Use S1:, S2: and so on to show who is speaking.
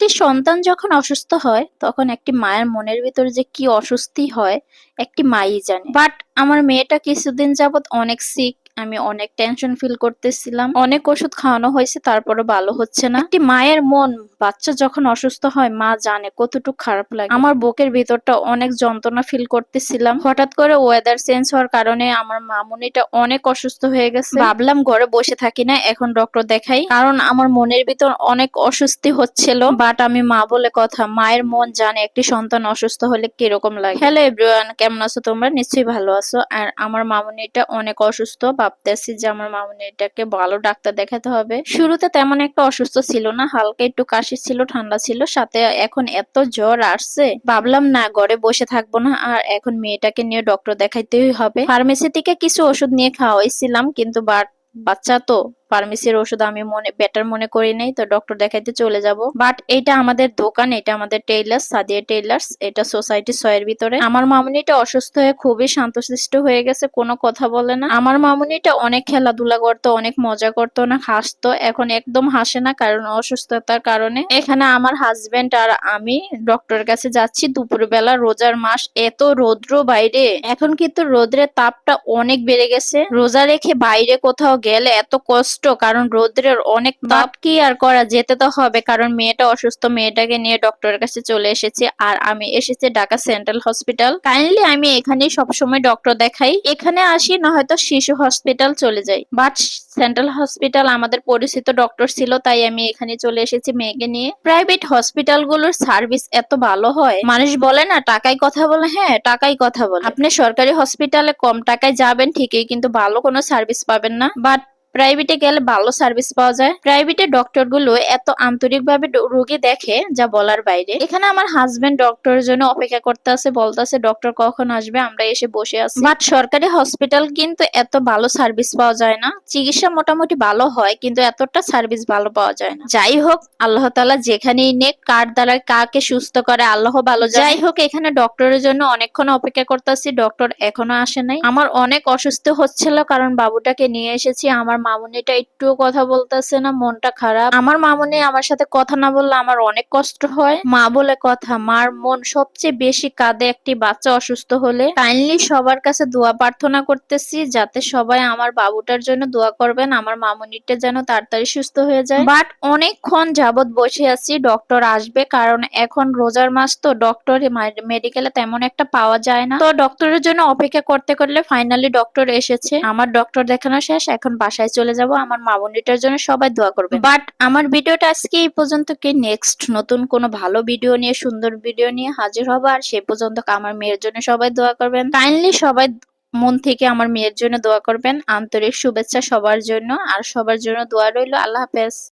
S1: একটি সন্তান যখন অসুস্থ হয়, তখন একটি মায়ের মনের ভিতরে যে কি অস্বস্তি হয়, একটি মাই জানে। বাট আমার মেয়েটা কিছুদিন যাবত অনেক সিক আমি অনেক টেনশন ফিল করতেছিলাম। অনেক ওষুধ খাওয়ানো হয়েছে তারপরে ভালো হচ্ছে না। একটি মায়ের মন, বাচ্চা যখন অসুস্থ হয়, মা জানে কতটুকু খারাপ লাগে। আমার বুকের ভিতরটা অনেক যন্ত্রণা ফিল করতেছিলাম। হঠাৎ করে ওয়েদার চেঞ্জ হওয়ার কারণে আমার মামুনিটা অনেক অসুস্থ হয়ে গেছে। ভাবলাম ঘরে বসে থাকি না, এখন ডক্টর দেখাই। কারণ আমার মনের ভিতর অনেক অস্বস্তি হচ্ছিল। বাট আমি মা বলে কথা, মায়ের মন জানে একটি সন্তান অসুস্থ হলে কীরকম লাগে। হ্যালো এভরিওয়ান কেমন আছো তোমরা? নিশ্চয়ই ভালো আছো। আর আমার মামুনিটা অনেক অসুস্থ ভাবতেছি যে আমার মামুনিটাকে ভালো ডাক্তার দেখাতে হবে। শুরুতে তেমন একটা অসুস্থ ছিল না, হালকা একটু কাশি ছিল, ঠান্ডা ছিল, সাথে এখন এত জ্বর আসছে, ভাবলাম না ঘরে বসে থাকব না, আর এখন মেয়েটাকে নিয়ে ডক্টর দেখাইতেই হবে। ফার্মেসি থেকে কিছু ওষুধ নিয়ে খাওয়াইছিলাম, কিন্তু বাচ্চা তো ফার্মেসির ওষুধ আমি মনে বেটার মনে করি নাই, তো ডক্টর দেখাইতে চলে যাব। বাট এটা আমাদের দোকান এটা আমাদের টেইলার্স সাদিয়া টেইলার্স এটা সোসাইটি ছয়ের ভিতরে। আমার মামুনিটা অসুস্থ হয়ে খুবই শান্তশিষ্ট হয়ে গেছে, কোনো কথা বলে না। আমার মামুনিটা অনেক খেলাধুলা করতো, অনেক মজা করতো না, হাসতো, এখন একদম হাসে না, কারণ অসুস্থতার কারণে। এখানে আমার হাজবেন্ড আর আমি ডক্টরের কাছে যাচ্ছি দুপুরবেলা, রোজার মাস, এত রৌদ্র বাইরে। এখন কিন্তু রোদ্রের তাপটা অনেক বেড়ে গেছে। রোজা রেখে বাইরে কোথাও গেলে এত কষ্ট কারণ রোদ্রের অনেক তাপ কি আর করা যেতে তো হবে? কারণ মেয়েটা অসুস্থ মেয়েটাকে নিয়ে ডক্টরের কাছে চলে এসেছি আর আমি এসেছি ঢাকা সেন্ট্রাল হসপিটাল। কাইন্ডলি আমি এখানে সবসময় ডক্টর দেখাই। এখানে আসি না হয়তো শিশু হসপিটাল চলে যাই। বাট সেন্ট্রাল হসপিটাল আমাদের পরিচিত ডক্টর ছিল তাই আমি এখানে চলে এসেছি মেয়েকে নিয়ে। প্রাইভেট হসপিটালগুলোর সার্ভিস এত ভালো হয়। মানুষ বলে না টাকায় কথা বলে। হ্যাঁ টাকাই কথা বলে। আপনি সরকারি হসপিটালে কম টাকায় যাবেন ঠিকই কিন্তু ভালো কোনো সার্ভিস পাবেন না। বাট প্রাইভেটে গেলে ভালো সার্ভিস পাওয়া যায়। প্রাইভেটে ডক্টরগুলো এত আন্তরিক ভাবে রোগী দেখে যা বলার বাইরে। এখানে আমার হাজবেন্ড ডক্টরের জন্য অপেক্ষা করতে আছে, বলতেছে ডক্টর কখন আসবে? আমরা এসে বসে আছি। বাট সরকারি হসপিটাল কিন্তু এত ভালো সার্ভিস পাওয়া যায় না। চিকিৎসা মোটামুটি ভালো হয়, কিন্তু এতটা সার্ভিস ভালো পাওয়া যায় না। যাই হোক, আল্লাহ তালা যেখানেই নেক, কার দ্বারা কাকে সুস্থ করে, আল্লাহ ভালো যাই হোক, এখানে ডক্টরের জন্য অনেকক্ষণ অপেক্ষা করতেছি ডক্টর এখনও আসে নাই। আমার অনেক অসুস্থ হচ্ছিল, কারণ বাবুটাকে নিয়ে এসেছি। আমার মামুনিটা একটুও কথা বলতেছে না, মনটা খারাপ। আমার মামুনি আমার সাথে কথা না বললে আমার অনেক কষ্ট হয়। মা বলে কথা, মার মন সবচেয়ে বেশি কাঁদে একটি বাচ্চা অসুস্থ হলে। কাইন্ডলি সবার কাছে দোয়া প্রার্থনা করতেছি যাতে সবাই আমার বাবুটার জন্য দোয়া করবেন, আমার মামুনিটা যেন তাড়াতাড়ি সুস্থ হয়ে যায়। বাট অনেকক্ষণ যাবত বসে আছি ডক্টর আসবে, কারণ এখন রোজার মাস তো ডক্টর মেডিকেলে তেমন একটা পাওয়া যায় না। তো ডক্টরের জন্য অপেক্ষা করতে করলে ফাইনালি ডক্টর এসেছে। আমার ডক্টর দেখানো শেষ, এখন বাসায় চলে যাব, আমার মামুনিটার জন্য সবাই দোয়া করবে বাট আমার ভিডিওটা আজকে এই পর্যন্ত কি নেক্সট নতুন কোনো ভালো ভিডিও নিয়ে, সুন্দর ভিডিও নিয়ে হাজির হব, আর সে পর্যন্ত আমার মেয়ের জন্য সবাই দোয়া করবেন। কাইন্ডলি সবাই মন থেকে আমার মেয়ের জন্য দোয়া করবেন, আন্তরিক শুভেচ্ছা সবার জন্য, আর সবার জন্য দোয়া রইল, আল্লাহ হাফেজ।